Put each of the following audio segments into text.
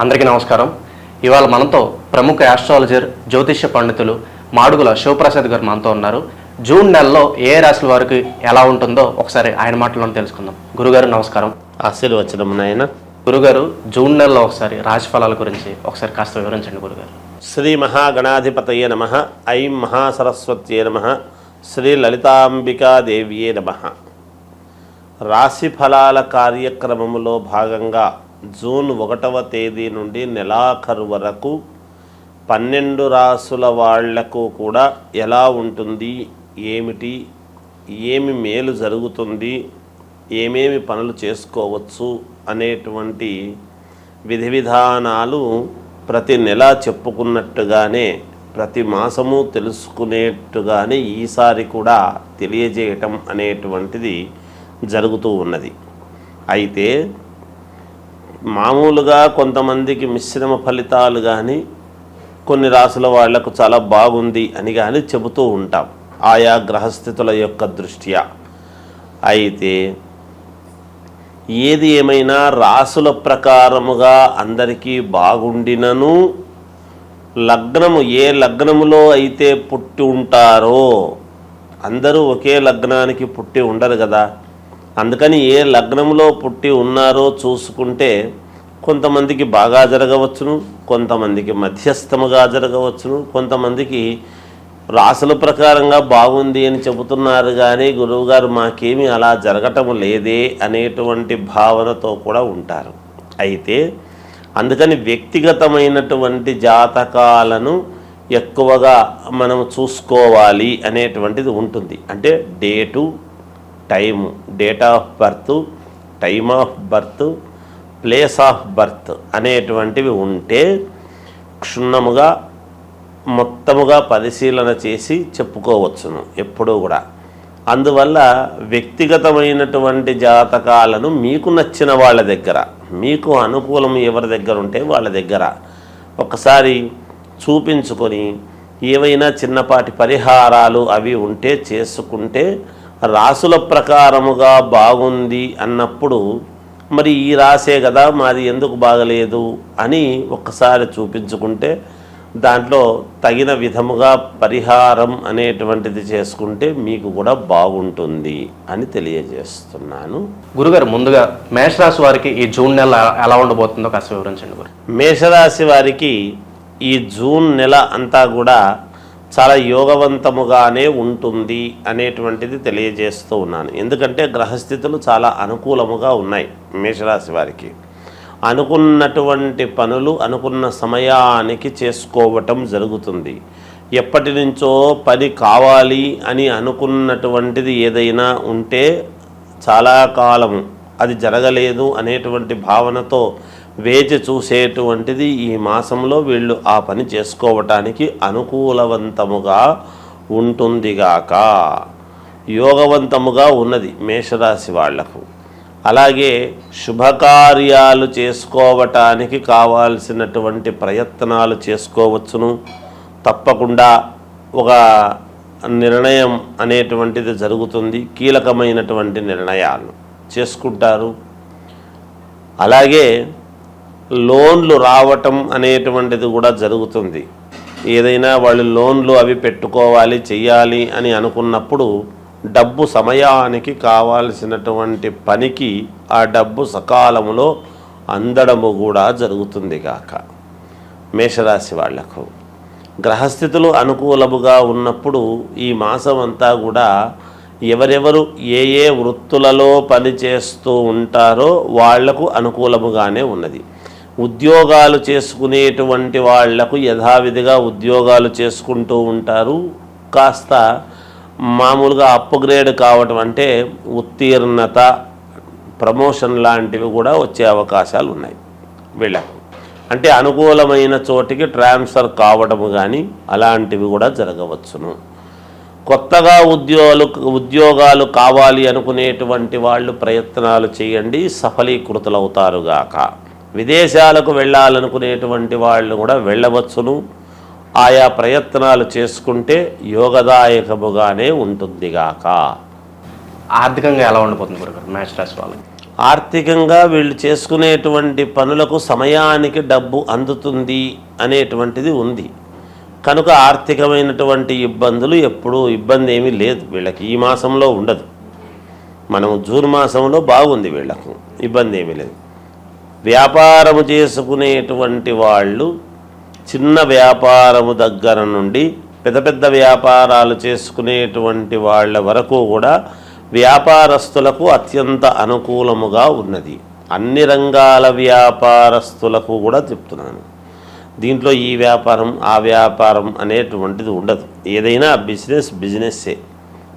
అందరికీ నమస్కారం. ఇవాళ మనతో ప్రముఖ ఆస్ట్రాలజర్ జ్యోతిష్య పండితులు మాడుగుల శివప్రసాద్ గారు మనతో ఉన్నారు. జూన్ నెలలో ఏ రాశుల వారికి ఎలా ఉంటుందో ఒకసారి ఆయన మాటలను తెలుసుకుందాం. గురుగారు నమస్కారం. ఆశీర్వచనం నాయన. గురుగారు జూన్ నెలలో ఒకసారి రాశి ఫలాల గురించి ఒకసారి కాస్త వివరించండి గురుగారు. శ్రీ మహాగణాధిపతయే నమ. ఐం మహాసరస్వత్యే నమ. శ్రీ లలితాంబికాదేవియే నమ. రాశి ఫలాల కార్యక్రమములో భాగంగా జూన్ ఒకటవ తేదీ నుండి నెలాఖరు వరకు పన్నెండు రాసుల వాళ్ళకు కూడా ఎలా ఉంటుంది ఏమిటి ఏమి మేలు జరుగుతుంది ఏమేమి పనులు చేసుకోవచ్చు అనేటువంటి విధి విధానాలు ప్రతి నెల చెప్పుకున్నట్టుగానే ప్రతి మాసము తెలుసుకునేట్టుగానే ఈసారి కూడా తెలియజేయటం అనేటువంటిది జరుగుతూ ఉన్నది. అయితే మామూలుగా కొంతమందికి మిశ్రమ ఫలితాలు కానీ కొన్ని రాసుల వాళ్ళకు చాలా బాగుంది అని కానీ చెబుతూ ఉంటాం. ఆయా గ్రహస్థితుల యొక్క దృష్ట్యా. అయితే ఏది ఏమైనా రాసుల ప్రకారముగా అందరికీ బాగుండినను లగ్నము ఏ లగ్నములో అయితే పుట్టి ఉంటారో అందరూ ఒకే లగ్నానికి పుట్టి ఉండరు కదా. అందుకని ఏ లగ్నంలో పుట్టి ఉన్నారో చూసుకుంటే కొంతమందికి బాగా జరగవచ్చును కొంతమందికి మధ్యస్థముగా జరగవచ్చును కొంతమందికి రాసుల ప్రకారంగా బాగుంది అని చెబుతున్నారు కానీ గురువుగారు మాకేమీ అలా జరగటం లేదే అనేటువంటి భావనతో కూడా ఉంటారు. అయితే అందుకని వ్యక్తిగతమైనటువంటి జాతకాలను ఎక్కువగా మనం చూసుకోవాలి అనేటువంటిది ఉంటుంది. అంటే date time date of birth time of birth place of birth అనేటువంటివి ఉంటే క్షుణ్ణముగా మొత్తముగా పరిశీలన చేసి చెప్పుకోవచ్చును ఎప్పుడూ కూడా. అందువల్ల వ్యక్తిగతమైనటువంటి జాతకాలను మీకు నచ్చిన వాళ్ళ దగ్గర మీకు అనుకూలం ఎవరి దగ్గర ఉంటే వాళ్ళ దగ్గర ఒకసారి చూపించుకొని ఏవైనా చిన్నపాటి పరిహారాలు అవి ఉంటే చేసుకుంటే రాసుల ప్రకారముగా బాగుంది అన్నప్పుడు మరి ఈ రాసే కదా మాది ఎందుకు బాగలేదు అని ఒక్కసారి చూపించుకుంటే దాంట్లో తగిన విధముగా పరిహారం అనేటువంటిది చేసుకుంటే మీకు కూడా బాగుంటుంది అని తెలియజేస్తున్నాను. గురుగారు ముందుగా మేషరాశి వారికి ఈ జూన్ నెల ఎలా ఉండబోతుందో కాస్త వివరించండి గురు. మేషరాశి వారికి ఈ జూన్ నెల అంతా కూడా చాలా యోగవంతముగానే ఉంటుంది అనేటువంటిది తెలియజేస్తూ ఉన్నాను. ఎందుకంటే గ్రహస్థితులు చాలా అనుకూలముగా ఉన్నాయి మేషరాశి వారికి. అనుకున్నటువంటి పనులు అనుకున్న సమయానికి చేసుకోవటం జరుగుతుంది. ఎప్పటి నుంచో పని కావాలి అని అనుకున్నటువంటిది ఏదైనా ఉంటే చాలా కాలం అది జరగలేదు అనేటువంటి భావనతో వేచి చూసేటువంటిది ఈ మాసంలో వీళ్ళు ఆ పని చేసుకోవటానికి అనుకూలవంతముగా ఉంటుందిగాక. యోగవంతముగా ఉన్నది మేషరాశి వాళ్ళకు. అలాగే శుభకార్యాలు చేసుకోవటానికి కావాల్సినటువంటి ప్రయత్నాలు చేసుకోవచ్చును. తప్పకుండా ఒక నిర్ణయం అనేటువంటిది జరుగుతుంది. కీలకమైనటువంటి నిర్ణయాలు చేసుకుంటారు. అలాగే లోన్లు రావటం అనేటువంటిది కూడా జరుగుతుంది. ఏదైనా వాళ్ళు లోన్లు అవి పెట్టుకోవాలి చెయ్యాలి అని అనుకున్నప్పుడు డబ్బు సమయానికి కావాల్సినటువంటి పనికి ఆ డబ్బు సకాలంలో అందడము కూడా జరుగుతుంది గాక. మేషరాశి వాళ్ళకు గ్రహస్థితులు అనుకూలముగా ఉన్నప్పుడు ఈ మాసం అంతా కూడా ఎవరెవరు ఏ ఏ వృత్తులలో పనిచేస్తూ ఉంటారో వాళ్ళకు అనుకూలముగానే ఉన్నది. ఉద్యోగాలు చేసుకునేటువంటి వాళ్ళకు యథావిధిగా ఉద్యోగాలు చేసుకుంటూ ఉంటారు. కాస్త మామూలుగా అప్గ్రేడ్ కావటం అంటే ఉత్తీర్ణత ప్రమోషన్ లాంటివి కూడా వచ్చే అవకాశాలు ఉన్నాయి వీళ్ళకు. అంటే అనుకూలమైన చోటికి ట్రాన్స్ఫర్ కావడము కానీ అలాంటివి కూడా జరగవచ్చును. కొత్తగా ఉద్యోగాలు ఉద్యోగాలు కావాలి అనుకునేటువంటి వాళ్ళు ప్రయత్నాలు చేయండి సఫలీకృతులవుతారుగాక విదేశాలకు వెళ్ళాలనుకునేటువంటి వాళ్ళు కూడా వెళ్ళవచ్చును. ఆయా ప్రయత్నాలు చేసుకుంటే యోగదాయకముగానే ఉంటుందిగాక ఆర్థికంగా ఎలా ఉండబోతుంది గురుగారు మేషరాశి వాళ్ళకి? ఆర్థికంగా వీళ్ళు చేసుకునేటువంటి పనులకు సమయానికి డబ్బు అందుతుంది అనేటువంటిది ఉంది. కనుక ఆర్థికమైనటువంటి ఇబ్బందులు ఎప్పుడూ ఇబ్బంది ఏమీ లేదు. వీళ్ళకి ఈ మాసంలో ఉండదు. మనం జూన్ మాసంలో బాగుంది వీళ్ళకు. ఇబ్బంది ఏమీ లేదు. వ్యాపారము చేసుకునేటువంటి వాళ్ళు చిన్న వ్యాపారము దగ్గర నుండి పెద్ద పెద్ద వ్యాపారాలు చేసుకునేటువంటి వాళ్ళ వరకు కూడా వ్యాపారస్తులకు అత్యంత అనుకూలముగా ఉన్నది. అన్ని రంగాల వ్యాపారస్తులకు కూడా చెప్తున్నాను. దీంట్లో ఈ వ్యాపారం ఆ వ్యాపారం అనేటువంటిది ఉండదు. ఏదైనా బిజినెస్ బిజినెస్సే.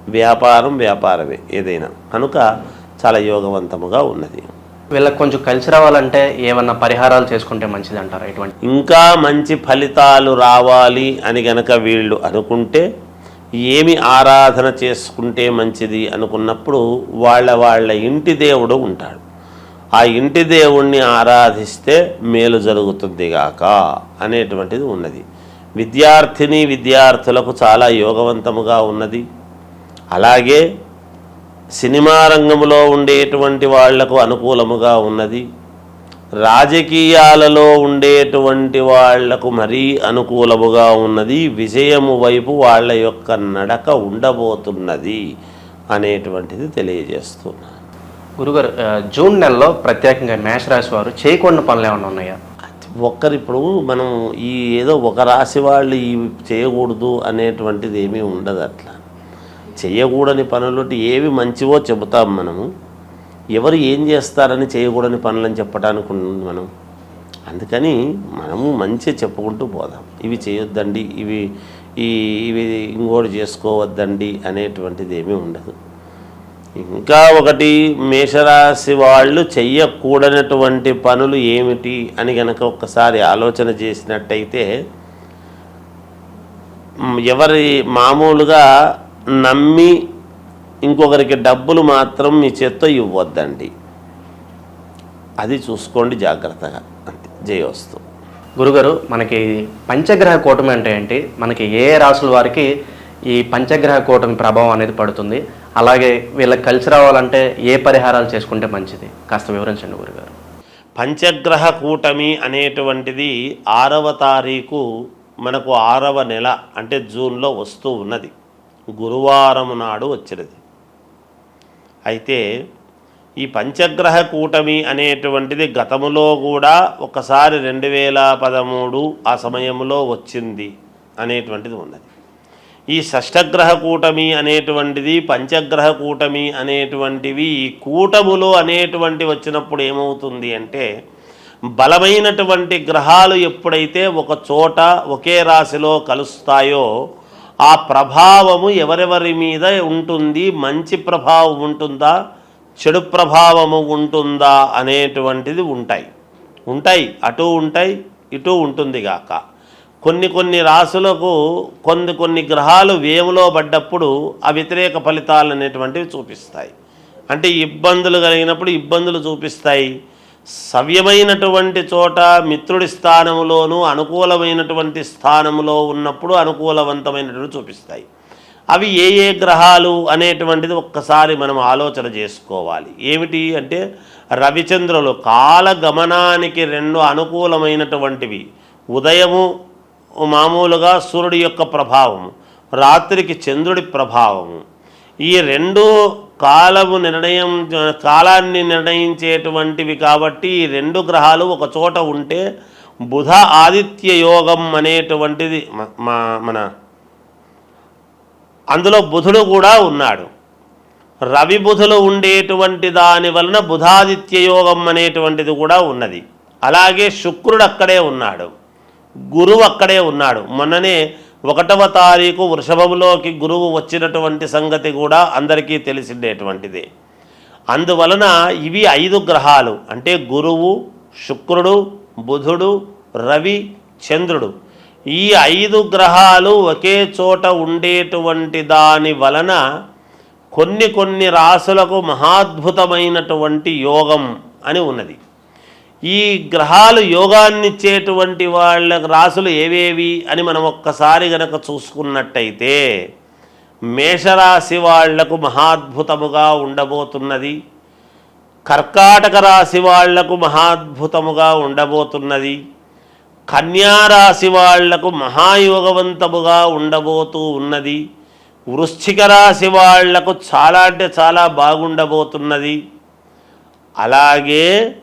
వ్యాపారం వ్యాపారమే ఏదైనా. కనుక చాలా యోగవంతముగా ఉన్నది. వీళ్ళకి కొంచెం కలిసి రావాలంటే ఏమన్నా పరిహారాలు చేసుకుంటే మంచిది అంటారా ఇటువంటి? ఇంకా మంచి ఫలితాలు రావాలి అని గనక వీళ్ళు అనుకుంటే ఏమి ఆరాధన చేసుకుంటే మంచిది అనుకున్నప్పుడు వాళ్ళ వాళ్ళ ఇంటి దేవుడు ఉంటాడు. ఆ ఇంటి దేవుణ్ణి ఆరాధిస్తే మేలు జరుగుతుందిగాక అనేటువంటిది ఉన్నది. విద్యార్థిని విద్యార్థులకు చాలా యోగవంతముగా ఉన్నది. అలాగే సినిమా రంగంలో ఉండేటువంటి వాళ్ళకు అనుకూలముగా ఉన్నది. రాజకీయాలలో ఉండేటువంటి వాళ్ళకు మరీ అనుకూలముగా ఉన్నది. విజయము వైపు వాళ్ళ యొక్క నడక ఉండబోతున్నది అనేటువంటిది తెలియజేస్తున్నాను గురుగారు జూన్ నెలలో ప్రత్యేకంగా మేషరాశి వారు చేయకూడని పనులు ఏమైనా ఉన్నాయా? ఒక్కరు ఇప్పుడు మనం ఈ ఏదో ఒక రాశి వాళ్ళు ఈ చేయకూడదు అనేటువంటిది ఏమీ ఉండదు అట్లా. చేయకూడని పనులు ఏవి మంచివో చెబుతాం మనము. ఎవరు ఏం చేస్తారని చేయకూడని పనులని చెప్పడానికి ఉంది మనం. అందుకని మనము మంచి చెప్పుకుంటూ పోదాం. ఇవి చేయొద్దండి ఇవి ఈ ఇవి ఇంకోటి చేసుకోవద్దండి అనేటువంటిది ఏమీ ఉండదు. ఇంకా ఒకటి మేషరాశి వాళ్ళు చెయ్యకూడనటువంటి పనులు ఏమిటి అని గనక ఒక్కసారి ఆలోచన చేసినట్టయితే ఎవరి మామూలుగా నమ్మి ఇంకొకరికి డబ్బులు మాత్రం మీ చేత్తో ఇవ్వద్దండి. అది చూసుకోండి జాగ్రత్తగా. అంతే. జయోస్తు గురుగారు మనకి పంచగ్రహ కూటమి అంటే ఏంటి? మనకి ఏ రాసుల వారికి ఈ పంచగ్రహ కూటమి ప్రభావం అనేది పడుతుంది? అలాగే వీళ్ళకి కలిసి రావాలంటే ఏ పరిహారాలు చేసుకుంటే మంచిది? కాస్త వివరించండి గురుగారు. పంచగ్రహ కూటమి అనేటువంటిది ఆరవ తారీఖు మనకు ఆరవ నెల అంటే జూన్లో వస్తూ ఉన్నది. గురువారం నాడు వచ్చినది. అయితే ఈ పంచగ్రహ కూటమి అనేటువంటిది గతములో కూడా ఒకసారి రెండు వేల పదమూడు ఆ సమయంలో వచ్చింది అనేటువంటిది ఉన్నది. ఈ షష్టగ్రహ కూటమి అనేటువంటిది పంచగ్రహ కూటమి అనేటువంటివి ఈ కూటములు అనేటువంటి వచ్చినప్పుడు ఏమవుతుంది అంటే బలమైనటువంటి గ్రహాలు ఎప్పుడైతే ఒక చోట ఒకే రాశిలో కలుస్తాయో ఆ ప్రభావము ఎవరెవరి మీద ఉంటుంది? మంచి ప్రభావం ఉంటుందా? చెడు ప్రభావము ఉంటుందా? అనేటువంటిది ఉంటాయి. ఉంటాయి. అటు ఉంటాయి. ఇటు ఉంటుంది గాక. కొన్ని కొన్ని రాసులకు కొన్ని కొన్ని గ్రహాలు వేములో పడ్డప్పుడు ఆ వ్యతిరేక ఫలితాలు అనేటువంటివి చూపిస్తాయి. అంటే ఇబ్బందులు కలిగినప్పుడు ఇబ్బందులు చూపిస్తాయి. సవ్యమైనటువంటి చోట మిత్రుడి స్థానములోను అనుకూలమైనటువంటి స్థానములో ఉన్నప్పుడు అనుకూలవంతమైనటువంటి చూపిస్తాయి. అవి ఏ ఏ గ్రహాలు అనేటువంటిది ఒక్కసారి మనం ఆలోచన చేసుకోవాలి. ఏమిటి అంటే రవిచంద్రులు కాల గమనానికి రెండు అనుకూలమైనటువంటివి. ఉదయము మామూలుగా సూర్యుడి యొక్క ప్రభావము రాత్రికి చంద్రుడి ప్రభావము. ఈ రెండు కాలము నిర్ణయం కాలాన్ని నిర్ణయించేటువంటివి కాబట్టి ఈ రెండు గ్రహాలు ఒక చోట ఉంటే బుధ ఆదిత్య యోగం అనేటువంటిది మన అందులో బుధుడు కూడా ఉన్నాడు. రవి బుధులు ఉండేటువంటి దాని వలన బుధాదిత్య యోగం అనేటువంటిది కూడా ఉన్నది. అలాగే శుక్రుడు అక్కడే ఉన్నాడు. గురువు అక్కడే ఉన్నాడు. మొన్ననే ఒకటవ తారీఖు వృషభంలోకి గురువు వచ్చినటువంటి సంగతి కూడా అందరికీ తెలిసిండేటువంటిది. అందువలన ఇవి ఐదు గ్రహాలు. అంటే గురువు శుక్రుడు బుధుడు రవి చంద్రుడు. ఈ ఐదు గ్రహాలు ఒకే చోట ఉండేటువంటి దాని వలన కొన్ని కొన్ని రాసులకు మహాద్భుతమైనటువంటి యోగం అని ఉన్నది. ఈ గ్రహాలు యోగాన్నిచ్చేటువంటి వాళ్ళ రాసులు ఏవేవి అని మనం ఒక్కసారి గనక చూసుకున్నట్టయితే మేషరాశి వాళ్ళకు మహాద్భుతముగా ఉండబోతున్నది. కర్కాటక రాశి వాళ్ళకు మహాద్భుతముగా ఉండబోతున్నది. కన్యా రాశి వాళ్ళకు మహాయోగవంతముగా ఉండబోతూ ఉన్నది. వృశ్చిక రాశి వాళ్ళకు చాలా అంటే చాలా బాగుండబోతున్నది. అలాగే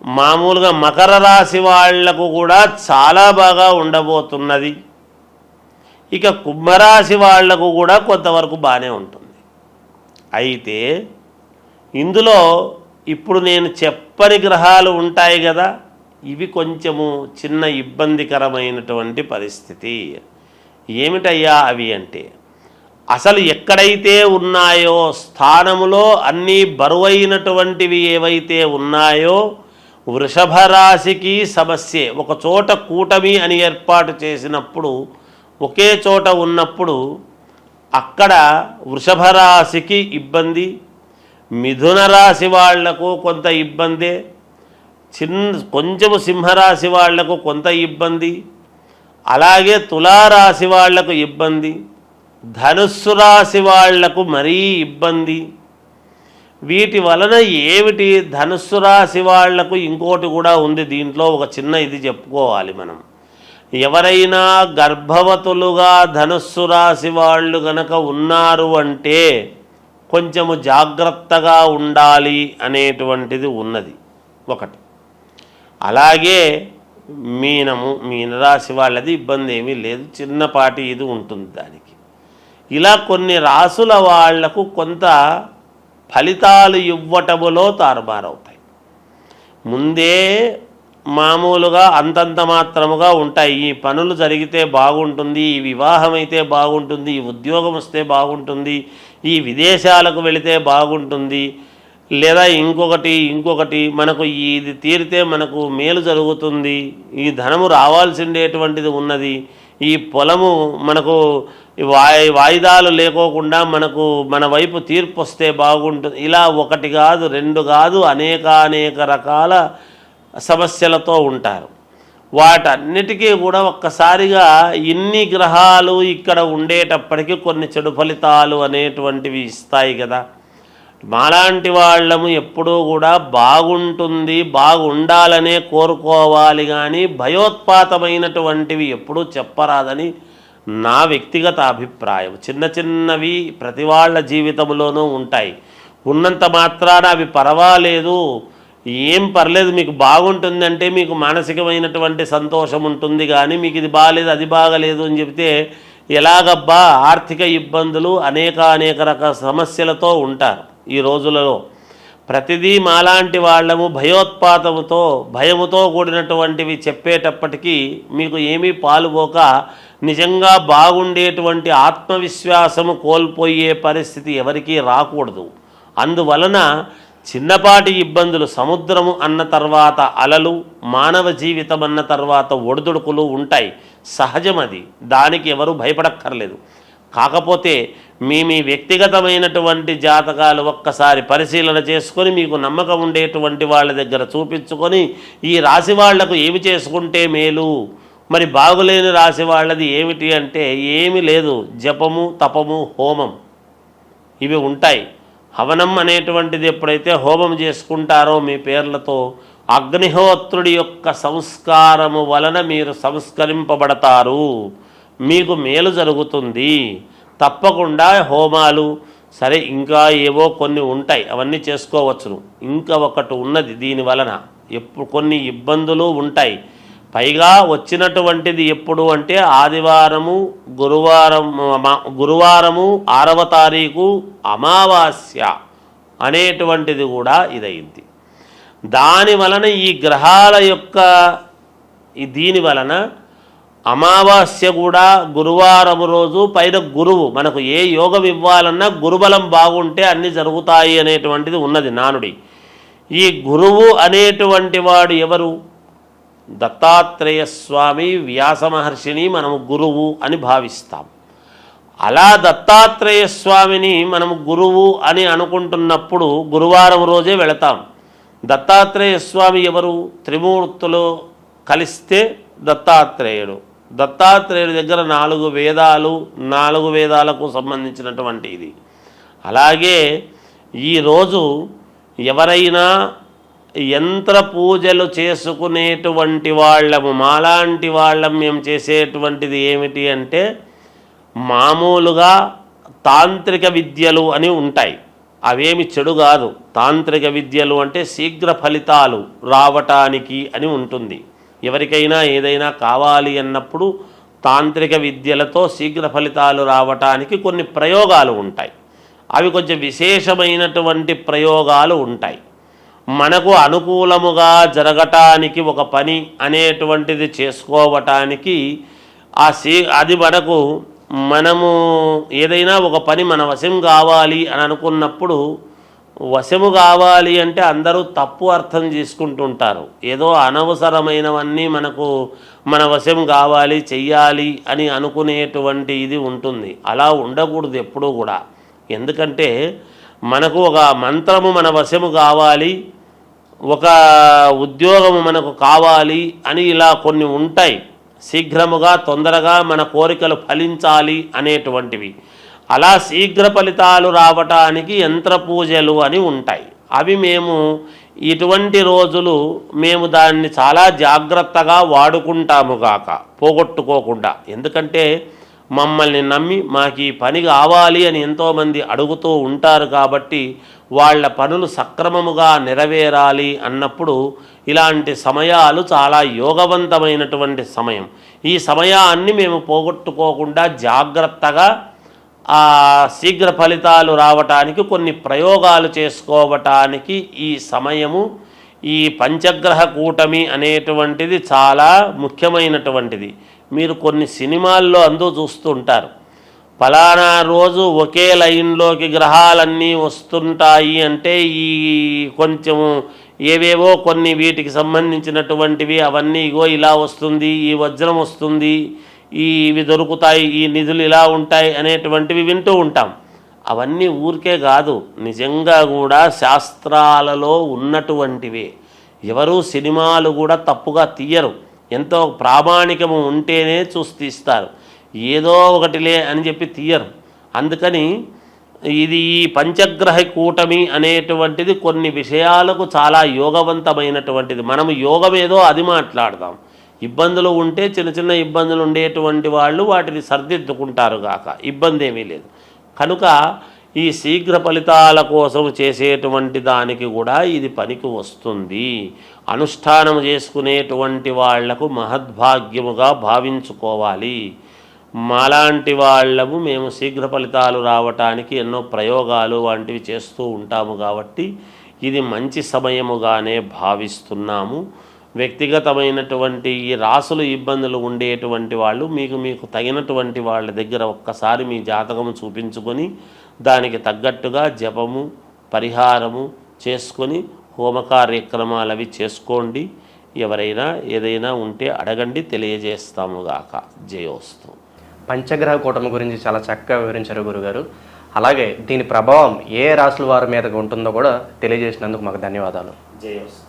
మామూలుగా మకర రాశి వాళ్ళకు కూడా చాలా బాగా ఉండబోతున్నది. ఇక కుంభరాశి వాళ్ళకు కూడా కొంతవరకు బాగానే ఉంటుంది. అయితే ఇందులో ఇప్పుడు నేను చెప్పని గ్రహాలు ఉంటాయి కదా ఇవి కొంచెము చిన్న ఇబ్బందికరమైనటువంటి పరిస్థితి. ఏమిటయ్యా అవి అంటే అసలు ఎక్కడైతే ఉన్నాయో స్థానములో అన్నీ బరువైనటువంటివి ఏవైతే ఉన్నాయో వృషభ రాశికి సమస్యే. ఒక చోట కూటమి అని ఏర్పాటు చేసినప్పుడు ఒకే చోట ఉన్నప్పుడు అక్కడ వృషభ రాశికి ఇబ్బంది మిథున రాశి వాళ్ళకు కొంత ఇబ్బందే చిన్న కొంచెము సింహరాశి వాళ్ళకు కొంత ఇబ్బంది అలాగే తులారాశి వాళ్ళకు ఇబ్బంది ధనుస్సు రాశి వాళ్ళకు మరీ ఇబ్బంది. వీటి వలన ఏమిటి ధనుస్సు రాశి వాళ్ళకు ఇంకోటి కూడా ఉంది దీంట్లో ఒక చిన్న ఇది చెప్పుకోవాలి మనం. ఎవరైనా గర్భవతులుగా ధనుస్సు రాశి వాళ్ళు గనక ఉన్నారు అంటే కొంచెము జాగ్రత్తగా ఉండాలి అనేటువంటిది ఉన్నది ఒకటి. అలాగే మీనము మీనరాశి వాళ్ళది ఇబ్బంది ఏమీ లేదు. చిన్నపాటి ఇది ఉంటుంది దానికి. ఇలా కొన్ని రాసుల వాళ్ళకు కొంత ఫలితాలు ఇవ్వటములో తారుమారవుతాయి. ముందే మామూలుగా అంతంత మాత్రముగా ఉంటాయి. ఈ పనులు జరిగితే బాగుంటుంది ఈ వివాహం అయితే బాగుంటుంది ఈ ఉద్యోగం వస్తే బాగుంటుంది ఈ విదేశాలకు వెళితే బాగుంటుంది లేదా ఇంకొకటి ఇంకొకటి మనకు ఇది తీరితే మనకు మేలు జరుగుతుంది ఈ ధనము రావాల్సిండేటువంటిది ఉన్నది ఈ పొలము మనకు వాయి వాయిదాలు లేకోకుండా మనకు మన వైపు తీర్పు వస్తే బాగుంటుంది. ఇలా ఒకటి కాదు రెండు కాదు అనేక అనేక రకాల సమస్యలతో ఉంటారు. వాటన్నిటికీ కూడా ఒక్కసారిగా ఇన్ని గ్రహాలు ఇక్కడ ఉండేటప్పటికీ కొన్ని చెడు ఫలితాలు అనేటువంటివి ఇస్తాయి కదా. మాలాంటి వాళ్ళము ఎప్పుడూ కూడా బాగుంటుంది బాగుండాలనే కోరుకోవాలి కానీ భయోత్పాతమైనటువంటివి ఎప్పుడూ చెప్పరాదని నా వ్యక్తిగత అభిప్రాయం. చిన్న చిన్నవి ప్రతి వాళ్ళ జీవితంలోనూ ఉంటాయి. ఉన్నంత మాత్రాన అవి పర్వాలేదు. ఏం పర్లేదు మీకు బాగుంటుందంటే మీకు మానసికమైనటువంటి సంతోషం ఉంటుంది కానీ మీకు ఇది బాగాలేదు అది బాగలేదు అని చెప్తే ఎలాగబ్బా ఆర్థిక ఇబ్బందులు అనేక అనేక రకాల సమస్యలతో ఉంటారు. ఈ రోజులలో ప్రతిదీ మాలాంటి వాళ్ళము భయోత్పాతముతో భయముతో కూడినటువంటివి చెప్పేటప్పటికీ మీకు ఏమీ పాలుపోక నిజంగా బాగుండేటువంటి ఆత్మవిశ్వాసము కోల్పోయే పరిస్థితి ఎవరికీ రాకూడదు. అందువలన చిన్నపాటి ఇబ్బందులు సముద్రము అన్న తర్వాత అలలు మానవ జీవితం అన్న తర్వాత ఒడిదుడుకులు ఉంటాయి. సహజం అది దానికి ఎవరు భయపడక్కర్లేదు. కాకపోతే మీ మీ వ్యక్తిగతమైనటువంటి జాతకాలు ఒక్కసారి పరిశీలన చేసుకొని మీకు నమ్మకం ఉండేటువంటి వాళ్ళ దగ్గర చూపించుకొని ఈ రాశి వాళ్ళకు ఏమి చేసుకుంటే మేలు? మరి బాగులేని రాశి వాళ్ళది ఏమిటి అంటే ఏమి లేదు. జపము తపము హోమం. ఇవి ఉంటాయి. హవనం అనేటువంటిది ఎప్పుడైతే హోమం చేసుకుంటారో మీ పేర్లతో అగ్నిహోత్రుడి యొక్క సంస్కారము వలన మీరు సంస్కరింపబడతారు. మీకు మేలు జరుగుతుంది. తప్పకుండా హోమాలు సరే ఇంకా ఏవో కొన్ని ఉంటాయి. అవన్నీ చేసుకోవచ్చును. ఇంకా ఒకటి ఉన్నది దీని వలన. ఎప్పుడు కొన్ని ఇబ్బందులు ఉంటాయి. పైగా వచ్చినటువంటిది ఎప్పుడు అంటే ఆదివారము గురువారం మా- గురువారము ఆరవ తారీఖు అమావాస్య అనేటువంటిది కూడా ఇదైంది దాని వలన ఈ గ్రహాల యొక్క దీని వలన అమావాస్య కూడా గురువారం రోజు పైన గురువు. మనకు ఏ యోగం ఇవ్వాలన్నా గురుబలం బాగుంటే అన్నీ జరుగుతాయి అనేటువంటిది ఉన్నది నానుడి. ఈ గురువు అనేటువంటి వాడు ఎవరు? దత్తాత్రేయ స్వామి వ్యాస మహర్షిని మనము గురువు అని భావిస్తాం. అలా దత్తాత్రేయ స్వామిని మనము గురువు అని అనుకుంటున్నప్పుడు గురువారం రోజే వెళతాం. దత్తాత్రేయ స్వామి ఎవరు? త్రిమూర్తులు కలిస్తే దత్తాత్రేయుడు. దత్తాత్రేయుడి దగ్గర నాలుగు వేదాలు నాలుగు వేదాలకు సంబంధించినటువంటి ఇది. అలాగే ఈరోజు ఎవరైనా యంత్ర పూజలు చేసుకునేటువంటి వాళ్ళము మాలాంటి వాళ్ళం మేము చేసేటువంటిది ఏమిటి అంటే మామూలుగా తాంత్రిక విద్యలు అని ఉంటాయి. అవేమి చెడు కాదు. తాంత్రిక విద్యలు అంటే శీఘ్ర ఫలితాలు రావటానికి అని ఉంటుంది. ఎవరికైనా ఏదైనా కావాలి అన్నప్పుడు తాంత్రిక విద్యలతో శీఘ్ర ఫలితాలు రావటానికి కొన్ని ప్రయోగాలు ఉంటాయి. అవి కొంచెం విశేషమైనటువంటి ప్రయోగాలు ఉంటాయి. మనకు అనుకూలముగా జరగటానికి ఒక పని అనేటువంటిది చేసుకోవటానికి ఆ సీ అది మనకు మనము ఏదైనా ఒక పని మన వశం కావాలి అని అనుకున్నప్పుడు వశము కావాలి అంటే అందరూ తప్పు అర్థం చేసుకుంటుంటారు. ఏదో అనవసరమైనవన్నీ మనకు మన వశం కావాలి చెయ్యాలి అని అనుకునేటువంటి ఇది ఉంటుంది. అలా ఉండకూడదు ఎప్పుడూ కూడా. ఎందుకంటే మనకు ఒక మంత్రము మన వశము కావాలి ఒక ఉద్యోగము మనకు కావాలి అని ఇలా కొన్ని ఉంటాయి. శీఘ్రముగా తొందరగా మన కోరికలు ఫలించాలి అనేటువంటివి. అలా శీఘ్ర ఫలితాలు రావటానికి యంత్ర పూజలు అని ఉంటాయి. అవి మేము ఇటువంటి రోజులు మేము దాన్ని చాలా జాగ్రత్తగా వాడుకుంటాము గాక పోగొట్టుకోకుండా. ఎందుకంటే మమ్మల్ని నమ్మి మాకు ఈ పని కావాలి అని ఎంతోమంది అడుగుతూ ఉంటారు కాబట్టి వాళ్ళ పనులు సక్రమముగా నెరవేరాలి అన్నప్పుడు ఇలాంటి సమయాలు చాలా యోగవంతమైనటువంటి సమయం. ఈ సమయాన్ని మేము పోగొట్టుకోకుండా జాగ్రత్తగా ఆ శీఘ్ర ఫలితాలు రావటానికి కొన్ని ప్రయోగాలు చేసుకోవటానికి ఈ సమయము ఈ పంచగ్రహ కూటమి అనేటువంటిది చాలా ముఖ్యమైనటువంటిది. మీరు కొన్ని సినిమాల్లో అందు చూస్తుంటారు ఫలానా రోజు ఒకే లైన్లోకి గ్రహాలన్నీ వస్తుంటాయి అంటే ఈ కొంచెము ఏవేవో కొన్ని వీటికి సంబంధించినటువంటివి అవన్నీ ఇగో ఇలా వస్తుంది ఈ వజ్రం వస్తుంది ఈ ఇవి దొరుకుతాయి ఈ నిధులు ఇలా ఉంటాయి అనేటువంటివి వింటూ ఉంటాం. అవన్నీ ఊరికే కాదు నిజంగా కూడా శాస్త్రాలలో ఉన్నటువంటివి. ఎవరు సినిమాలు కూడా తప్పుగా తీయరు. ఎంతో ప్రామాణికము ఉంటేనే చూసి తీస్తారు. ఏదో ఒకటిలే అని చెప్పి తీయరు. అందుకని ఇది ఈ పంచగ్రహ కూటమి అనేటువంటిది కొన్ని విషయాలకు చాలా యోగవంతమైనటువంటిది. మనము యోగం ఏదో అది మాట్లాడదాం. ఇబ్బందులు ఉంటే చిన్న చిన్న ఇబ్బందులు ఉండేటువంటి వాళ్ళు వాటిని సర్దిద్దుకుంటారు గాక. ఇబ్బంది ఏమీ లేదు. కనుక ఈ శీఘ్ర ఫలితాల కోసం చేసేటువంటి దానికి కూడా ఇది పనికి వస్తుంది. అనుష్ఠానం చేసుకునేటువంటి వాళ్ళకు మహద్భాగ్యముగా భావించుకోవాలి. మాలాంటి వాళ్ళము మేము శీఘ్ర ఫలితాలు రావటానికి ఎన్నో ప్రయోగాలు వంటివి చేస్తూ ఉంటాము కాబట్టి ఇది మంచి సమయముగానే భావిస్తున్నాము. వ్యక్తిగతమైనటువంటి ఈ రాసులు ఇబ్బందులు ఉండేటువంటి వాళ్ళు మీకు మీకు తగినటువంటి వాళ్ళ దగ్గర ఒక్కసారి మీ జాతకము చూపించుకొని దానికి తగ్గట్టుగా జపము పరిహారము చేసుకొని హోమ కార్యక్రమాలు అవి చేసుకోండి. ఎవరైనా ఏదైనా ఉంటే అడగండి తెలియజేస్తాము గాక. జయోస్తు. పంచగ్రహ కూటమి గురించి చాలా చక్కగా వివరించారు గురుగారు. అలాగే దీని ప్రభావం ఏ రాశుల వారి మీద ఉంటుందో కూడా తెలియజేసినందుకు మాకు ధన్యవాదాలు. జయోస్తు.